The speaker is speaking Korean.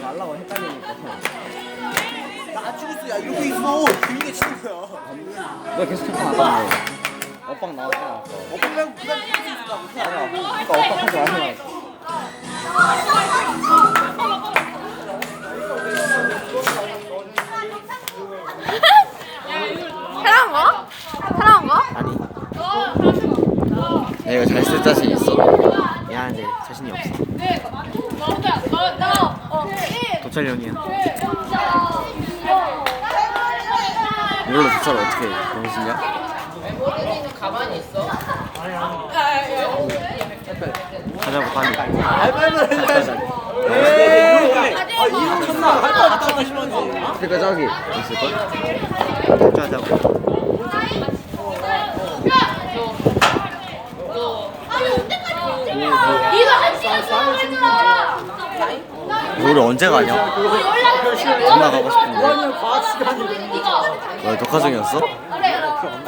날라와 헷갈리니까. 나안 죽을 수야 이러고 있어. 조용히 치는 거야. 너 계속 툭 나가. 엇박 나왔잖아. 어깨 말고 그냥 죽을 수 있다고. 그러니까 엇박하지 말고. 내가 잘 쓸 자신 있어. 미안한데 자신이 없어. 도찰 형이야. 이걸로 도찰 어떻게 해? 병신이야? 가자고 빨리. 그러니까 저기 있을 걸. 자자. 뭐 우리 언제 가냐? 연락 연락 연락 연락 연락 연락 연락 연락 연락